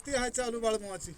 आरती आहे चालू बाळमुवाची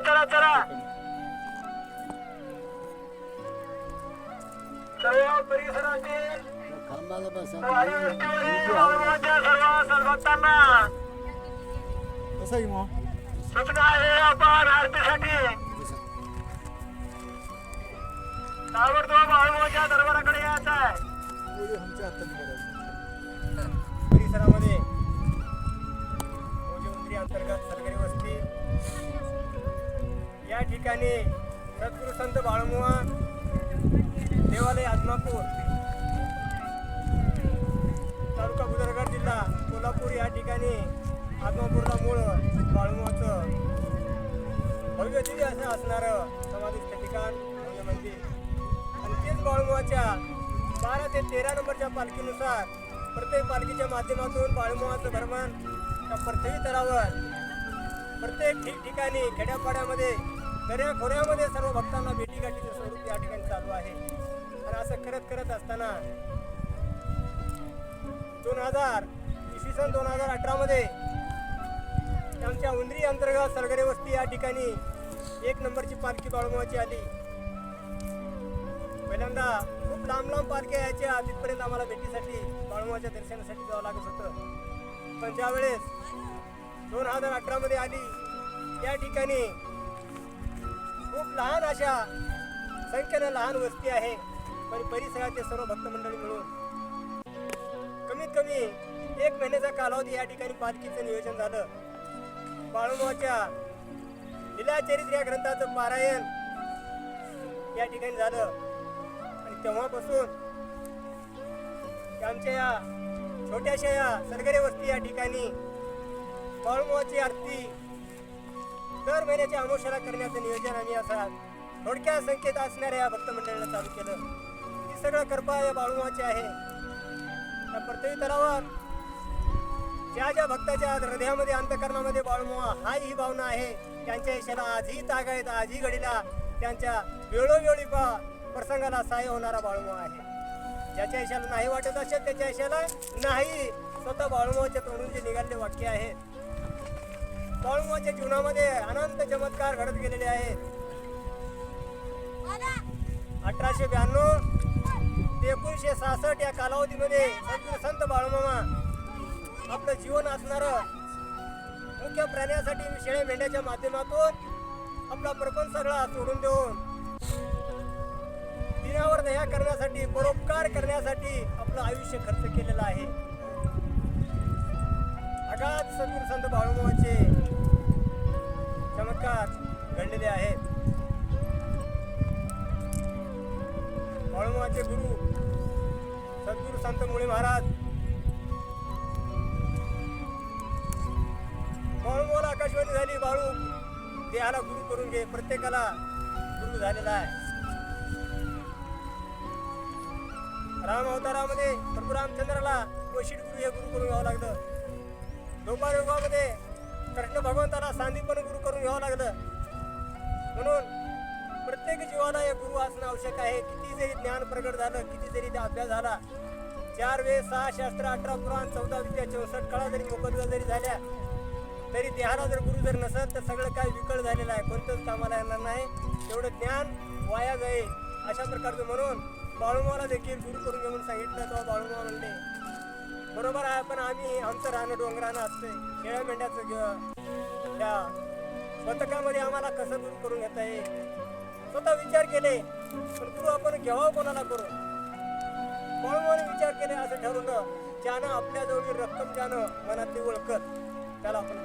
चला चला सर्व परिसरातील सर्व भक्तांना कसं आहे मग सूचना आहे आपण आरतीसाठी. ताबडतोब बाळूमाच्या दरबाराकडे यायचं आहे. एवढी आमच्या हाताने करायचं परिसरामध्ये अंतर्गत सरकारी वस्ती. या ठिकाणी सद्गुरू संत बाळमुआ देवालय आदमापूर तालुका बुदरगड जिल्हा कोल्हापूर या ठिकाणी आदमापूरला मूळ बाळमुआचं भव्य दिव्य असं असणारं समाधीचं ठिकाण भव्य मंदिर. आणि तेच बाळमुआच्या बारा ते तेरा नंबरच्या पालखीनुसार प्रत्येक पालखीच्या माध्यमातून बाळमुआचं भ्रमण त्या पृथ्वी तरावर प्रत्येक ठिकठिकाणी खेड्यापाड्यामध्ये दर्या खोऱ्यामध्ये सर्व भक्तांना भेटीगाठीचं स्वरूप या ठिकाणी चालू आहे. आणि असं करत करत असताना दोन हजार इसवी सन दोन हजार अठरामध्ये आमच्या उंदरी अंतर्गत सरगरे वस्ती या ठिकाणी एक नंबरची पालखी बाळगावाची आली. पहिल्यांदा खूप लांब लांब पालख्या यायच्या. तिथपर्यंत आम्हाला भेटीसाठी बाळूमाच्या दर्शनासाठी जावं लागत होतं. पण ज्यावेळेस दोन हजार अठरामध्ये आली त्या ठिकाणी खूप लहान अशा संख्येनं लहान वस्ती आहे. पण परिसराचे सर्व भक्त मंडळी मिळून कमीत कमी एक महिन्याचा कालावधी या ठिकाणी पालखीचं नियोजन झालं. बाळूमाच्या लिलाचरित्र या ग्रंथाचं पारायण या ठिकाणी झालं. आणि तेव्हापासून आमच्या या छोट्याशा या सरगरे वस्ती या ठिकाणी बाळूमाची आरती दर महिन्याच्या अमावस्याला करण्याचं नियोजन आम्ही असा थोडक्या संख्येत असणाऱ्या या भक्त मंडळाला चालू केलं. ही सगळं कृपा या बाळूमाची आहे. त्या पृथ्वी तलावर ज्या ज्या भक्ताच्या हृदयामध्ये अंतकरणामध्ये बाळमुआ हा ही भावना आहे त्यांच्या यशाला आजही ताग आहेत आजही घडीला त्यांच्या वेळोवेळी पा- प्रसंगाला सहाय्य होणारा बाळूमा आहे. ज्याच्या यशाला नाही वाटत असेल त्याच्या यशाला नाही. स्वतः बाळमुआच्या तोंडून जे निघालेले वाक्य आहेत बाळमुआच्या जीवनामध्ये अनंत चमत्कार घडत गेलेले आहेत. अठराशे ब्याण्णव ते एकोणीसशे सहासष्ट या कालावधीमध्ये संत बाळूमामा आपलं जीवन असणारं मुख्य प्राण्यासाठी शेळ्या मेंढ्याच्या माध्यमातून आपला प्रपंच सगळा सोडून देऊन दिनावर दया करण्यासाठी परोपकार करण्यासाठी आपलं आयुष्य खर्च केलेलं आहे. अगाध सद्गुरू संत बाळूमामाचे चमत्कार घडलेले आहेत. बाळूमाचे गुरु सद्गुरू संत मुळे महाराज. बाळू आकाशवाणी झाली बाळू. देहाला गुरु करून घे. प्रत्येकाला गुरु झालेला आहे. राम अवतारामध्ये प्रभू रामचंद्राला वशिड गुरु हे गुरु करून घ्यावं लागलं दोपार युगामध्ये कृष्ण भगवंताला सांदीपण गुरु करून घ्यावं लागलं. म्हणून प्रत्येक जीवाला एक गुरु असणं आवश्यक आहे. किती जरी ज्ञान प्रगट झालं किती जरी ते अभ्यास झाला चार वेळ सहा शास्त्र अठरा पुराण चौदा विद्या चौसष्ट कळा जरी मोकदला जरी झाल्या तरी देहाला जर गुरु जर नसत तर सगळं काय विकळ झालेलं आहे. कोणतंच कामाला येणार नाही. तेवढं ज्ञान वाया जाईल. अशा प्रकारचं म्हणून बाळूमाला देखील गुरु करून घेऊन सांगितलं तेव्हा बाळूमा म्हणले बरोबर आहे पण आम्ही आमचं राहणं डोंगरानं असतंय. शेळ्या मेंढ्याचं घेऊ त्या पथकामध्ये आम्हाला कसं दूर करून घेता येईल? स्वतः विचार केले पण गुरु आपण घ्यावा कोणाला करू? म्हणून विचार केले असं ठरवलं ज्यानं आपल्या जवळची रक्कम ज्यानं मनातली ओळखत त्याला आपण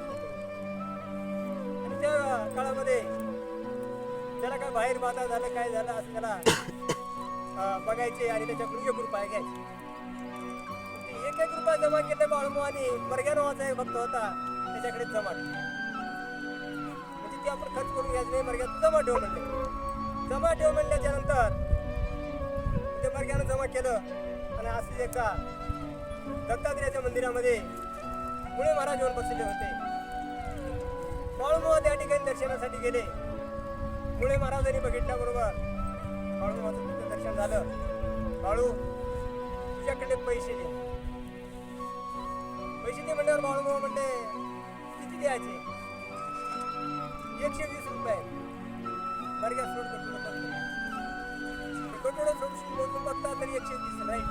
आणि त्या काळामध्ये त्याला काय बाहेर बाधा झालं काय झालं असं त्याला बघायचे आणि त्याच्या एक रुपया घ्यायचे. जमा केले बाळमो आणि नावाचा एक भक्त होता. त्याच्याकडे जमा म्हणजे ते आपण खर्च करून घ्यायचं नाही बरग्यात जमा ठेव म्हणले. जमा ठेव म्हणल्याच्या नंतर ते बरग्यानं जमा केलं. आणि असं एका दत्तात्रेयाच्या मंदिरामध्ये मुळे महाराज येऊन बसलेले होते. बाळूमामा त्या ठिकाणी दर्शनासाठी गेले. मुळे महाराजांनी बघितल्याबरोबर बाळूमामाचं दर्शन झालं. बाळू तुझ्याकडे पैसे दे. पैसे दे म्हणल्यावर बाळूमामा म्हणले किती द्यायचे? एकशे वीस रुपये. बरग्या सोडतो तुला कटोडं बघता तरी एकशे वीस राहील.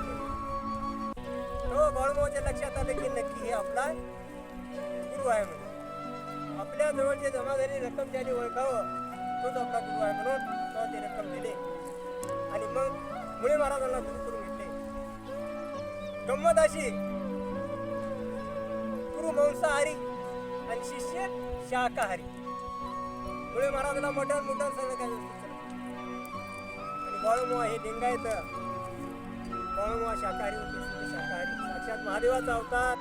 हो बाळूमामाच्या लक्षात आलं की नक्की हे आपला गुरु आहे म्हणून. आपल्या जवळचे जमा झाली रक्कम ज्याने ओळखावं तोच आपला गुरु आहे म्हणून तेव्हा ती रक्कम दिले. आणि मग मुळे महाराजांना गुरु करून घेतले. गंमत अशी गुरु मांसाहारी आणि शिष्य शाकाहारी. मुळे महाराजांना मोठ्या मोठ्या सगळं आणि बाळूमुळा हे लिंगायत. बाळूमुवा शाकाहारी होते शाकाहारी. साक्षात महादेवाचा अवतार.